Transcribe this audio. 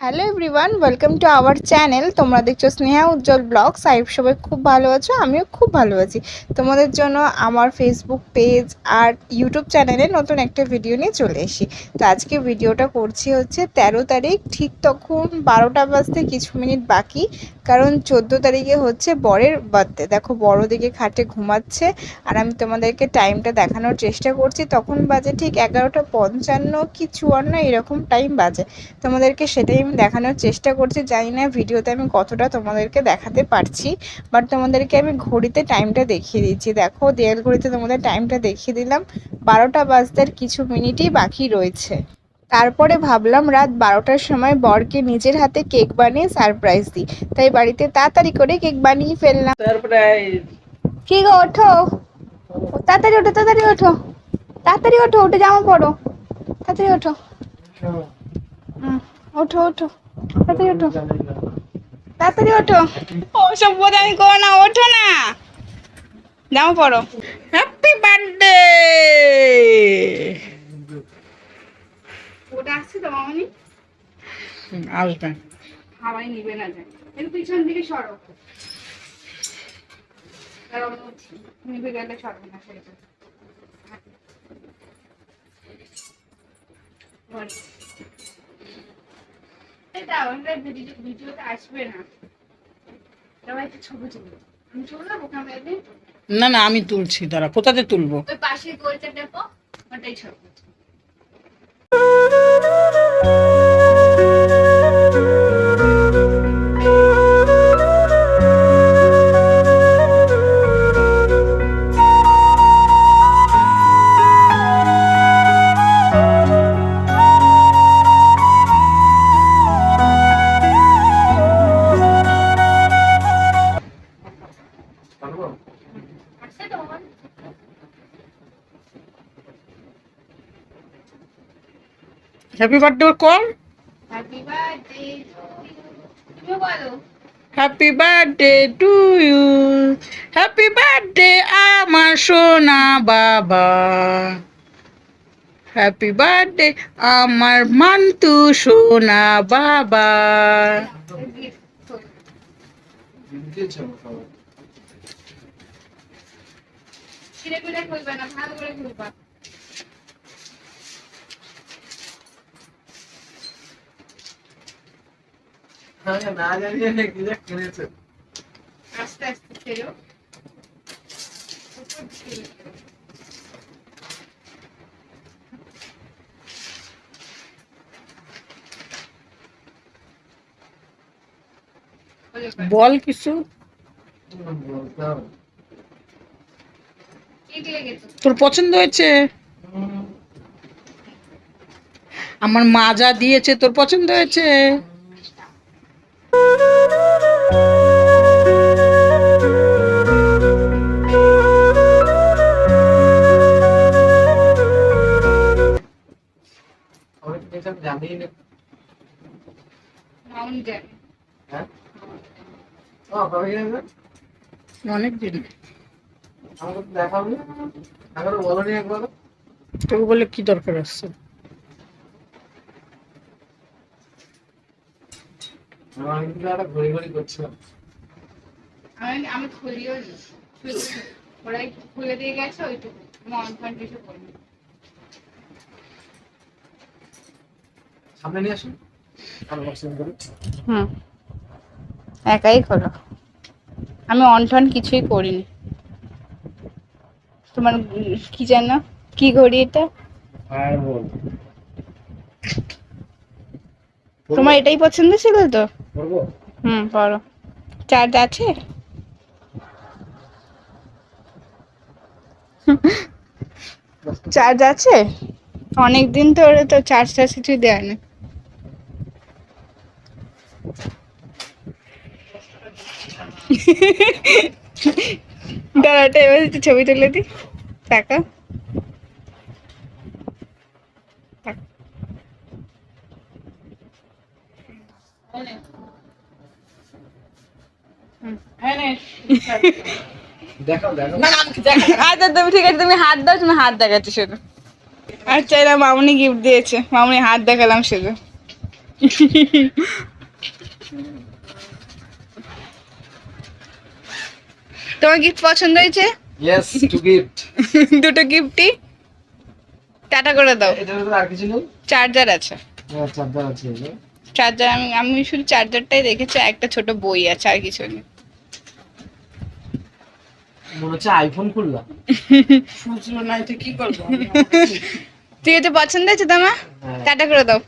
Hello everyone welcome to our channel তোমরা দেখছ স্নেহা উজ্জ্বল blog সাহেব সবাই খুব ভালো আছো, আমিও খুব ভালো আছি। তোমাদের জন্য আমার ফেসবুক পেজ আর ইউটিউব চ্যানেলে নতুন একটা ভিডিও নিয়ে চলে এসি তো আজকে ভিডিওটা করছি হচ্ছে তেরো তারিখ, ঠিক তখন বারোটা বাজতে কিছু মিনিট বাকি। কারণ চোদ্দ তারিখে হচ্ছে বরের বার্থডে দেখো, বড় দিকে খাটে ঘুমাচ্ছে আর আমি তোমাদেরকে টাইমটা দেখানোর চেষ্টা করছি। তখন বাজে ঠিক এগারোটা পঞ্চান্ন কি চুয়ান্ন এরকম টাইম বাজে। তোমাদেরকে সেটাই আমি দেখানোর চেষ্টা করছি। জানি না ভিডিওতে আমি কতটা তোমাদেরকে দেখাতে পারছি বাট তোমাদেরকে আমি ঘড়িতে টাইমটা দেখিয়ে দিচ্ছি। দেখো দেয়াল ঘড়িতে তোমাদের টাইমটা দেখিয়ে দিলাম। বারোটা বাজতে কিছু মিনিটই বাকি রয়েছে। তারপরে ভাবলাম রাত বারোটার সময় বরকে নিজের হাতে কেক বানিয়ে সারপ্রাইজ দিই। তাই বাড়িতে তাড়াতাড়ি করে কেক বানিয়ে ফেললাম। সারপ্রাইজ কি গো ওঠো। তাড়াতাড়ি ওঠো তাড়াতাড়ি ওঠো। তাড়াতাড়ি ওঠো উঠে জামা পড়ো তাড়াতাড়ি ওঠো। হুম, ওঠো ওঠো। তাড়াতাড়ি ওঠো। তাড়াতাড়ি ওঠো। ওসব বোধ আমি করো না ওঠো না। জামা পড়ো হ্যাপি বার্থডে ওটা আসছে তো মামনি? আসবেন হাওয়াই নিবে না যায়। একটু পিছন দিকে সরো। উঠছি। নিভে গেলে সরবে না সেটা। এটা ভিডিওতে আসবে না। একটু ছবি তুলবে আমি তুলবো না না আমি তুলছি দাঁড়া কোথাতে তুলবো? ওই পাশে গোলটা টেপো ওটাই ছবি। হ্যাপি বার্থডে কর happy birthday happy birthday to you happy birthday আমার সোনা বাবা হ্যাপি বার্থডে আমার মান্তু সোনা বাবা পিড়ে না ভালো করে খুলবা এবার। বল কিছু। তোর পছন্দ হয়েছে? আমার মাজা দিয়েছে তোর পছন্দ হয়েছে? মাউন্টেন অনেক দিন। দেখাবো এখন বলো নি একবার তোকে বলে কি দরকার একটা ঘড়ি ঘড়ি করছিলাম। আমি আমি খুলিও ওরাই খুলে দিয়ে গেছে ওইটুকু। মন ফান কিছু করিনি। সামনে নিয়ে আসুন। হুম। একাই খোলো। আমি অনঠন কিছুই করিনি। তোমার কি জানো? কি ঘড়ি এটা? তোমার এটাই পছন্দ ছিল তো? হুম পড়ো চার্জ আছে? চার্জ আছে? অনেক দিন তো ওরা তো চার্জ টার্জ কিছুই দেয় না। দাঁড়াটা এবার একটু ছবি তুলে দি টাকা। আচ্ছা তুমি ঠিক আছে তুমি হাত দাও তুমি হাত দেখাচ্ছি শুধু। আচ্ছা এরা মামনি গিফট দিয়েছে। মামনি হাত দেখালাম শুধু। তোমার গিফট পছন্দ হয়েছে? ইয়েস টু গিফট দুটো গিফটই টাটা করে দাও। আর কিছু নেই? চার্জার আছে। হ্যাঁ চার্জার আছে। চার্জার আমি আমি শুধু চার্জারটাই দেখেছি একটা ছোট বই আছে আর কিছু নেই। মনে হচ্ছে আইফোন খুললাম। খুচরো নাই তো কি করব? ঠিক আছে পছন্দ হয়েছে তোমার? হ্যাঁ। টাটা করে দাও।